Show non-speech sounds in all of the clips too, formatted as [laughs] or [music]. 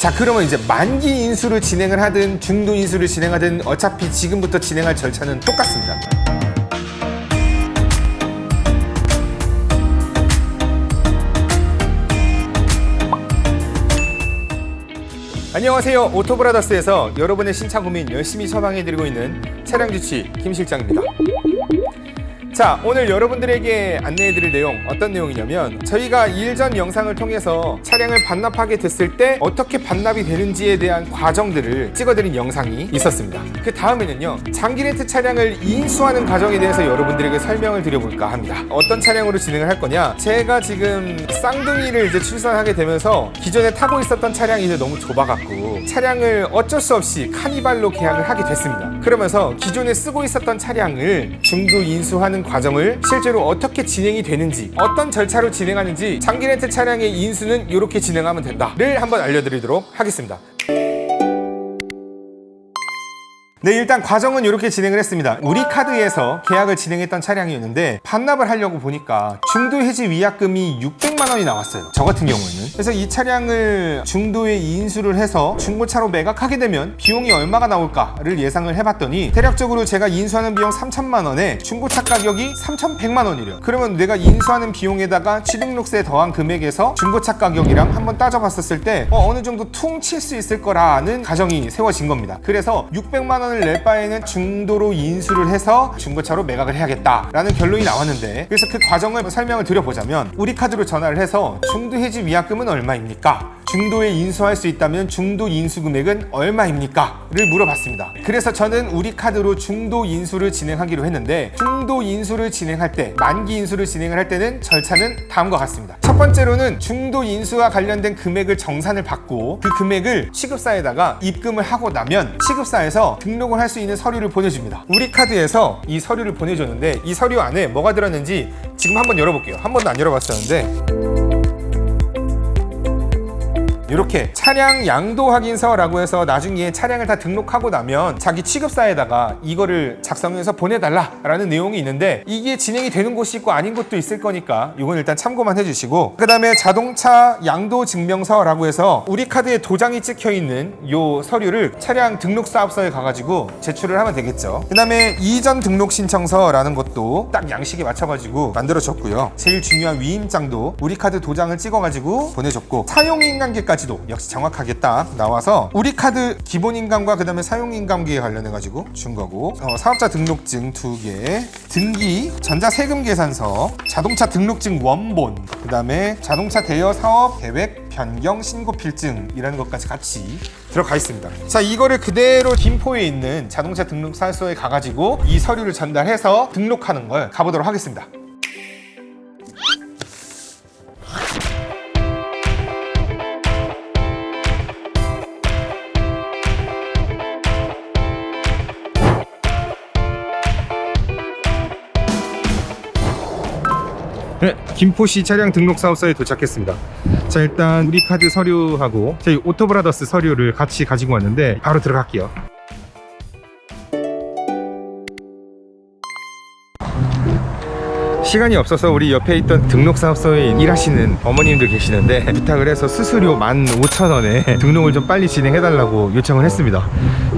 자 그러면 이제 만기 인수를 진행을 하든 중도 인수를 진행하든 어차피 지금부터 진행할 절차는 똑같습니다. 안녕하세요. 오토브라더스에서 여러분의 신차 고민 열심히 처방해드리고 있는 차량 주치 김 실장입니다. 자, 오늘 여러분들에게 안내해드릴 내용 어떤 내용이냐면 저희가 일전 영상을 통해서 차량을 반납하게 됐을 때 어떻게 반납이 되는지에 대한 과정들을 찍어드린 영상이 있었습니다. 그 다음에는요, 장기 렌트 차량을 인수하는 과정에 대해서 여러분들에게 설명을 드려볼까 합니다. 어떤 차량으로 진행을 할 거냐? 제가 지금 쌍둥이를 이제 출산하게 되면서 기존에 타고 있었던 차량이 이제 너무 좁아갖고 차량을 어쩔 수 없이 카니발로 계약을 하게 됐습니다. 그러면서 기존에 쓰고 있었던 차량을 중도 인수하는 과정을 실제로 어떻게 진행이 되는지 어떤 절차로 진행하는지 장기 렌트 차량의 인수는 이렇게 진행하면 된다를 한번 알려드리도록 하겠습니다. 네, 일단 과정은 이렇게 진행을 했습니다. 우리 카드에서 계약을 진행했던 차량이었는데 반납을 하려고 보니까 중도 해지 위약금이 600만 원이 나왔어요. 저 같은 경우에는. 그래서 이 차량을 중도에 인수를 해서 중고차로 매각하게 되면 비용이 얼마가 나올까를 예상을 해봤더니 대략적으로 제가 인수하는 비용 3천만 원에 중고차 가격이 3,100만 원이래요. 그러면 내가 인수하는 비용에다가 취등록세 더한 금액에서 중고차 가격이랑 한번 따져봤었을 때 어, 느 정도 퉁 칠 수 있을 거라는 가정이 세워진 겁니다. 그래서 600만 원을 낼 바에는 중도로 인수를 해서 중고차로 매각을 해야겠다라는 결론이 나왔는데 그래서 그 과정을 설명을 드려보자면 우리 카드로 전화를 해서 중도 해지 위약금은 얼마입니까? 중도에 인수할 수 있다면 중도 인수 금액은 얼마입니까? 를 물어봤습니다. 그래서 저는 우리 카드로 중도 인수를 진행하기로 했는데 중도 인수를 진행할 때 만기 인수를 진행을 할 때는 절차는 다음과 같습니다. 첫 번째로는 중도 인수와 관련된 금액을 정산을 받고 그 금액을 취급사에다가 입금을 하고 나면 취급사에서 등록을 할 수 있는 서류를 보내줍니다. 우리 카드에서 이 서류를 보내줬는데 이 서류 안에 뭐가 들었는지 지금 한번 열어볼게요. 한 번도 안 열어봤었는데 이렇게 차량 양도 확인서라고 해서 나중에 차량을 다 등록하고 나면 자기 취급사에다가 이거를 작성해서 보내달라라는 내용이 있는데 이게 진행이 되는 곳이 있고 아닌 곳도 있을 거니까 이건 일단 참고만 해주시고 그 다음에 자동차 양도 증명서라고 해서 우리 카드에 도장이 찍혀 있는 요 서류를 차량 등록 사업소에 가가지고 제출을 하면 되겠죠. 그 다음에 이전 등록 신청서라는 것도 딱 양식에 맞춰가지고 만들어줬고요. 제일 중요한 위임장도 우리 카드 도장을 찍어가지고 보내줬고 사용인관계까지 도 역시 정확하게 딱 나와서 우리 카드 기본 인감과 그 다음에 사용 인감계에 관련해 가지고 준 거고 어, 사업자 등록증 두 개, 등기, 전자세금 계산서, 자동차 등록증 원본, 그 다음에 자동차 대여 사업 계획 변경 신고 필증이라는 것까지 같이 들어가 있습니다. 자, 이거를 그대로 김포에 있는 자동차 등록 사서에 가가지고 이 서류를 전달해서 등록하는 걸 가보도록 하겠습니다. 네, 김포시 차량 등록 사업소에 도착했습니다. 자, 일단 우리 카드 서류하고 저희 오토브라더스 서류를 같이 가지고 왔는데 바로 들어갈게요. 시간이 없어서 우리 옆에 있던 등록사업소에 일하시는 어머님들 계시는데 부탁을 해서 수수료 15,000원에 등록을 좀 빨리 진행해달라고 요청을 했습니다.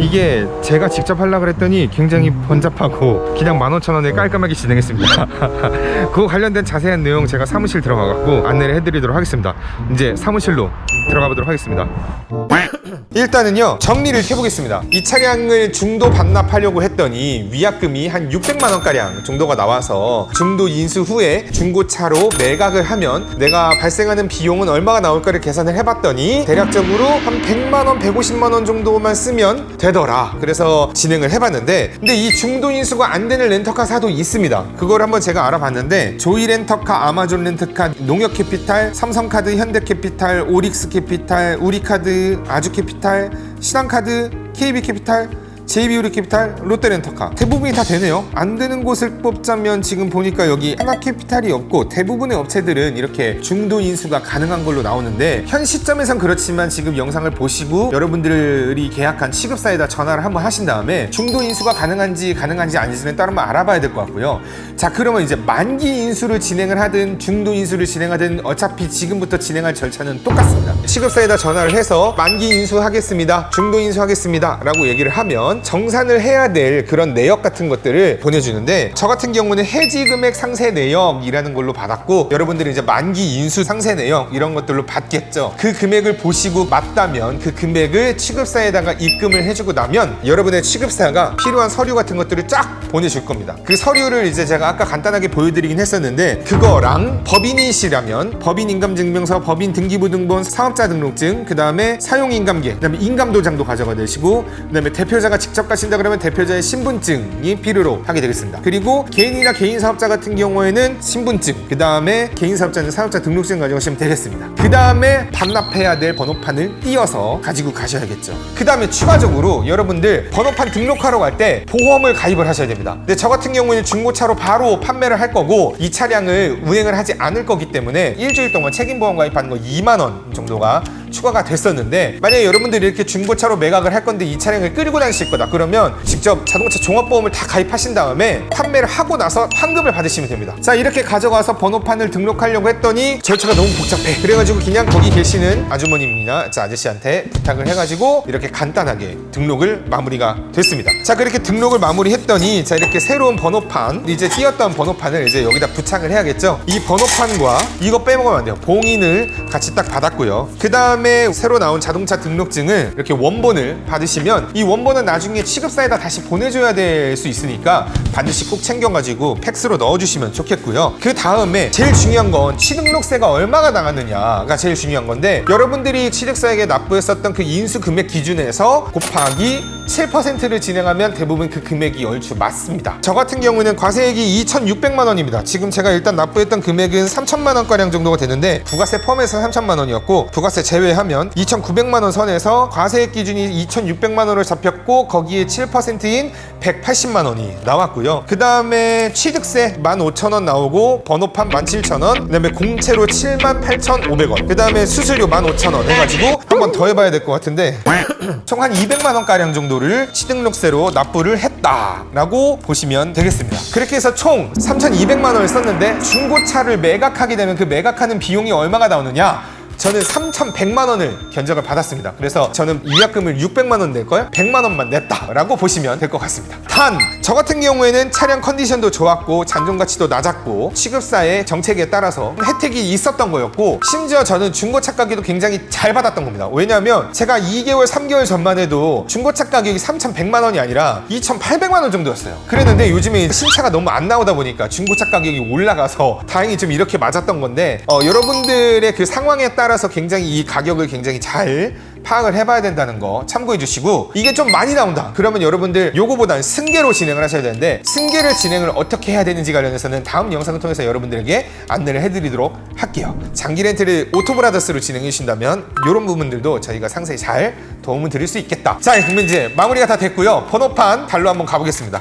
이게 제가 직접 하려고 했더니 굉장히 번잡하고 그냥 15,000원에 깔끔하게 진행했습니다. [laughs] 그거 관련된 자세한 내용 제가 사무실 들어가갖고 안내를 해드리도록 하겠습니다. 이제 사무실로 들어가 보도록 하겠습니다. [coughs] 일단은요 정리를 해보겠습니다 이 차량을 중도 반납하려고 했더니 위약금이 한 600만 원가량 정도가 나와서 중도 인수 후에 중고차로 매각을 하면 내가 발생하는 비용은 얼마가 나올까를 계산을 해봤더니 대략적으로 한 100만 원 150만 원 정도만 쓰면 되 더라. 그래서 진행을 해봤는데 근데 이 중도 인수가 안 되는 렌터카사도 있습니다. 그걸 한번 제가 알아봤는데 조이 렌터카 아마존 렌터카 농협 캐피탈 삼성카드 현대캐피탈 오릭스 캐피탈 우리카드 아주캐피탈 신한카드 KB캐피탈 JB우리캐피탈, 롯데렌터카 대부분이 다 되네요. 안 되는 곳을 뽑자면 지금 보니까 여기 하나캐피탈이 없고 대부분의 업체들은 이렇게 중도 인수가 가능한 걸로 나오는데 현 시점에선 그렇지만 지금 영상을 보시고 여러분들이 계약한 취급사에다 전화를 한번 하신 다음에 중도 인수가 가능한지 가능한지 아닌지는 따로 한번 알아봐야 될 것 같고요. 자 그러면 이제 만기 인수를 진행을 하든 중도 인수를 진행하든 어차피 지금부터 진행할 절차는 똑같습니다. 취급사에다 전화를 해서 만기 인수하겠습니다. 중도 인수하겠습니다. 라고 얘기를 하면 정산을 해야 될 그런 내역 같은 것들을 보내주는데 저 같은 경우는 해지 금액 상세 내역이라는 걸로 받았고 여러분들이 이제 만기 인수 상세 내역 이런 것들로 받겠죠. 그 금액을 보시고 맞다면 그 금액을 취급사에다가 입금을 해주고 나면 여러분의 취급사가 필요한 서류 같은 것들을 쫙 보내줄 겁니다. 그 서류를 이제 제가 아까 간단하게 보여드리긴 했었는데 그거랑 법인이시라면 법인인감증명서, 법인등기부등본, 사업자 등록증, 그 다음에 사용인감계, 그 다음에 인감도장도 가져가 되시고 그 다음에 대표자가 직접 가신다 그러면 대표자의 신분증이 필요로 하게 되겠습니다. 그리고 개인이나 개인 사업자 같은 경우에는 신분증, 그 다음에 개인 사업자는 사업자 등록증 가져가시면 되겠습니다. 그 다음에 반납해야 될 번호판을 띄어서 가지고 가셔야겠죠. 그 다음에 추가적으로 여러분들 번호판 등록하러 갈 때 보험을 가입을 하셔야 됩니다. 근데 저 같은 경우에는 중고차로 바로 판매를 할 거고 이 차량을 운행을 하지 않을 거기 때문에 일주일 동안 책임보험 가입하는 거 2만 원 정도가 추가가 됐었는데 만약에 여러분들이 이렇게 중고차로 매각을 할 건데 이 차량을 끌고 다니실 거다. 그러면 직접 자동차 종합보험을 다 가입하신 다음에 판매를 하고 나서 환급을 받으시면 됩니다. 자 이렇게 가져가서 번호판을 등록하려고 했더니 절차가 너무 복잡해. 그래가지고 그냥 거기 계시는 아주머님이나 자 아저씨한테 부탁을 해가지고 이렇게 간단하게 등록을 마무리가 됐습니다. 자 그렇게 등록을 마무리했더니 자 이렇게 새로운 번호판 이제 띄었던 번호판을 이제 여기다 부착을 해야겠죠? 이 번호판과 이거 빼먹으면 안 돼요. 봉인을 같이 딱 받았고요. 그 다음 에 새로 나온 자동차 등록증을 이렇게 원본을 받으시면 이 원본은 나중에 취급사에다 다시 보내줘야 될 수 있으니까 반드시 꼭 챙겨가지고 팩스로 넣어주시면 좋겠고요 그 다음에 제일 중요한 건 취등록세가 얼마가 나갔느냐가 제일 중요한 건데 여러분들이 취득사에게 납부했었던 그 인수 금액 기준에서 곱하기 7%를 진행하면 대부분 그 금액이 얼추 맞습니다. 저 같은 경우는 과세액이 2,600만 원입니다. 지금 제가 일단 납부했던 금액은 3천만 원가량 정도가 되는데 부가세 포함해서 3천만 원이었고 부가세 제외 하면 2,900만 원 선에서 과세액 기준이 2,600만 원을 잡혔고 거기에 7%인 180만 원이 나왔고요. 그 다음에 취득세 15,000원 나오고 번호판 17,000원 그 다음에 공채로 78,500원 그 다음에 수수료 15,000원 해가지고 한 번 더 해봐야 될 것 같은데 [clears throat] 총 한 200만 원가량 정도를 취등록세로 납부를 했다라고 보시면 되겠습니다. 그렇게 해서 총 3,200만 원을 썼는데 중고차를 매각하게 되면 그 매각하는 비용이 얼마가 나오느냐? 저는 3,100만 원을 견적을 받았습니다. 그래서 저는 위약금을 600만 원 낼 걸 100만 원만 냈다라고 보시면 될 것 같습니다. 단, 저 같은 경우에는 차량 컨디션도 좋았고 잔존 가치도 낮았고 취급사의 정책에 따라서 혜택이 있었던 거였고 심지어 저는 중고차 가격도 굉장히 잘 받았던 겁니다. 왜냐하면 제가 2개월, 3개월 전만 해도 중고차 가격이 3,100만 원이 아니라 2,800만 원 정도였어요. 그랬는데 요즘에 신차가 너무 안 나오다 보니까 중고차 가격이 올라가서 다행히 좀 이렇게 맞았던 건데 어, 여러분들의 그 상황에 따라 서 굉장히 이 가격을 굉장히 잘 파악을 해봐야 된다는 거 참고해 주시고 이게 좀 많이 나온다. 그러면 여러분들 요거보다는 승계로 진행을 하셔야 되는데 승계를 진행을 어떻게 해야 되는지 관련해서는 다음 영상을 통해서 여러분들에게 안내를 해드리도록 할게요. 장기 렌트를 오토브라더스로 진행해 주신다면 이런 부분들도 저희가 상세히 잘 도움을 드릴 수 있겠다. 자 그러면 이제 마무리가 다 됐고요. 번호판 달로 한번 가보겠습니다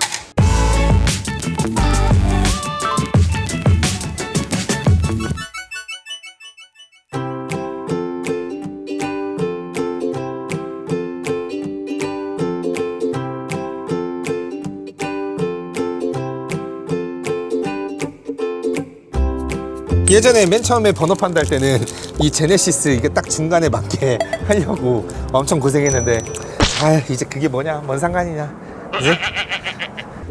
예전에 맨 처음에 번호판 달 때는 이 제네시스 이게 딱 중간에 맞게 [laughs] 하려고 엄청 고생했는데 아 이제 그게 뭐냐? 뭔 상관이냐? 그지?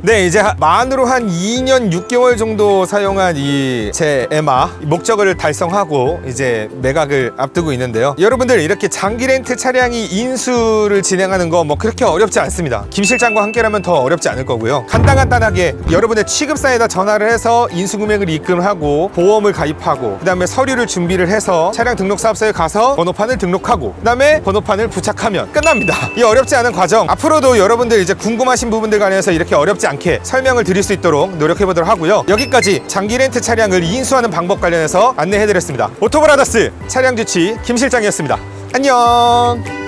네 이제 하- 만으로 한 2년 6개월 정도 사용한 이 제 에마 목적을 달성하고 이제 매각을 앞두고 있는데요. 여러분들 이렇게 장기 렌트 차량이 인수를 진행하는 거 뭐 그렇게 어렵지 않습니다. 김 실장과 함께라면 더 어렵지 않을 거고요. 간단간단하게 여러분의 취급사에다 전화를 해서 인수 금액을 입금하고 보험을 가입하고 그 다음에 서류를 준비를 해서 차량 등록 사업소에 가서 번호판을 등록하고 그 다음에 번호판을 부착하면 끝납니다. 이 어렵지 않은 과정. 앞으로도 여러분들 이제 궁금하신 부분들 관해서 이렇게 어렵지 않게 설명을 드릴 수 있도록 노력해 보도록 하고요. 여기까지 장기 렌트 차량을 인수하는 방법 관련해서 안내해 드렸습니다. 오토브라더스 차량 주치 김 실장이었습니다. 안녕